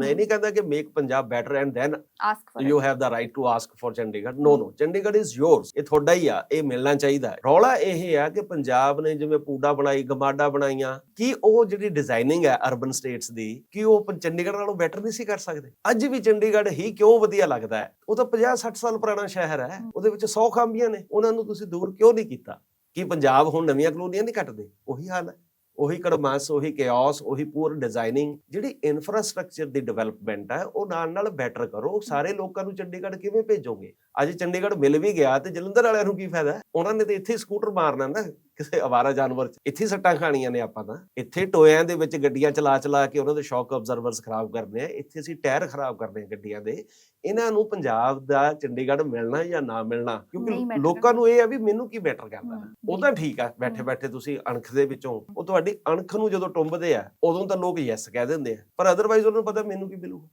ਮੈਂ ਇਹ ਨਹੀਂ ਕਹਿੰਦਾ ਕਿ make Punjab better and then ask for you have the right to ask for Chandigarh no no Chandigarh is yours ਇਹ ਤੁਹਾਡਾ ਹੀ ਆ। ਇਹ ਮਿਲਣਾ ਚਾਹੀਦਾ ਰੌਲਾ ਇਹ ਆ ਕਿ ਪੰਜਾਬ ਨੇ ਜਿਵੇਂ ਪੂਡਾ ਬਣਾਈ ਗਮਾਡਾ ਬਣਾਈਆਂ ਕੀ ਉਹ ਜਿਹੜੀ ਡਿਜ਼ਾਈਨਿੰਗ ਹੈ ਅਰਬਨ ਸਟੇਟਸ ਦੀ ਕੀ ਉਹ ਚੰਡੀਗੜ੍ਹ ਨਾਲੋਂ ਬੈਟਰ ਨਹੀਂ ਸੀ ਕਰ ਸਕਦੇ? ਅੱਜ ਵੀ ਚੰਡੀਗੜ੍ਹ ਹੀ ਕਿਉਂ ਵਧੀਆ ਲੱਗਦਾ ਹੈ? ਉਹ ਤਾਂ 50 60 ਸਾਲ ਪੁਰਾਣਾ ਸ਼ਹਿਰ ਹੈ। ਉਹਦੇ ਵਿੱਚ 100 ਖਾਮੀਆਂ ਨੇ। ਉਹਨਾਂ ਨੂੰ ਤੁਸੀਂ ਦੂਰ ਕਿਉਂ ਨਹੀਂ ਕੀਤਾ? ਕੀ ਪੰਜਾਬ ਹੁਣ ਨਵੀਆਂ ਕਲੋਨੀਆਂ ਨਹੀਂ ਕੱਟਦੇ? ਉਹੀ ਹਾਲ ਹੈ। ਉਹੀ ਕੜਮਾਸ, ਉਹੀ ਕਿਓਸ ਉਹੀ ਪੂਰ ਡਿਜ਼ਾਈਨਿੰਗ ਜਿਹੜੀ ਇਨਫਰਾਸਟ੍ਰਕਚਰ ਦੀ ਡਿਵੈਲਪਮੈਂਟ ਹੈ ਉਹ ਨਾਲ ਨਾਲ ਬੈਟਰ ਕਰੋ। ਸਾਰੇ ਲੋਕਾਂ ਨੂੰ ਚੰਡੀਗੜ੍ਹ ਕਿਵੇਂ ਭੇਜੋਗੇ? ਅੱਜ ਚੰਡੀਗੜ੍ਹ ਮਿਲ ਵੀ ਗਿਆ ਤੇ ਜਲੰਧਰ ਵਾਲਿਆਂ ਨੂੰ ਕੀ ਫਾਇਦਾ? ਉਹਨਾਂ ਨੇ ਤਾਂ ਇੱਥੇ ਸਕੂਟਰ ਮਾਰਨਾ ਨਾ। ਕਿਸੇ ਅਵਾਰਾ ਜਾਨਵਰ ਚ। ਇੱਥੇ ਸੱਟਾਂ ਖਾਣੀਆਂ ਨੇ ਆਪਾਂ ਤਾਂ। ਇੱਥੇ ਟੋਇਆਂ ਦੇ ਵਿੱਚ ਗੱਡੀਆਂ ਚਲਾ ਚਲਾ ਕੇ ਉਹਨਾਂ ਦੇ ਸ਼ੌਕ ਅਬਜ਼ਰਵਰਸ ਖਰਾਬ ਕਰਨੇ ਆ। ਇੱਥੇ ਅਸੀਂ ਟਾਇਰ ਖਰਾਬ ਕਰਨੇ ਆ ਗੱਡੀਆਂ ਦੇ। ਇਹਨਾਂ ਨੂੰ ਪੰਜਾਬ ਦਾ ਚੰਡੀਗੜ੍ਹ ਮਿਲਣਾ ਜਾਂ ਨਾ ਮਿਲਣਾ? ਕਿਉਂਕਿ ਲੋਕਾਂ ਨੂੰ ਇਹ ਆ ਵੀ ਮੈਨੂੰ ਕੀ ਬੈਟਰ ਕਰਦਾ ਉਹ ਤਾਂ ਠੀਕ ਆ। ਬੈਠੇ ਬੈਠੇ ਤੁਸੀਂ ਅਣਖ ਦੇ ਵਿੱਚੋਂ। ਉਹ ਤੁਹਾਡੀ ਅਣਖ ਨੂੰ ਜਦੋਂ ਟੁੰਬਦੇ ਆ ਉਦੋਂ ਤਾਂ ਲੋਕ ਯੈਸ ਕਹਿ ਦਿੰਦੇ ਆ। ਪਰ ਅਦਰਵਾਈਜ਼ ਉਹਨਾਂ ਨੂੰ ਪਤਾ ਮੈਨੂੰ ਕੀ ਮਿਲੂ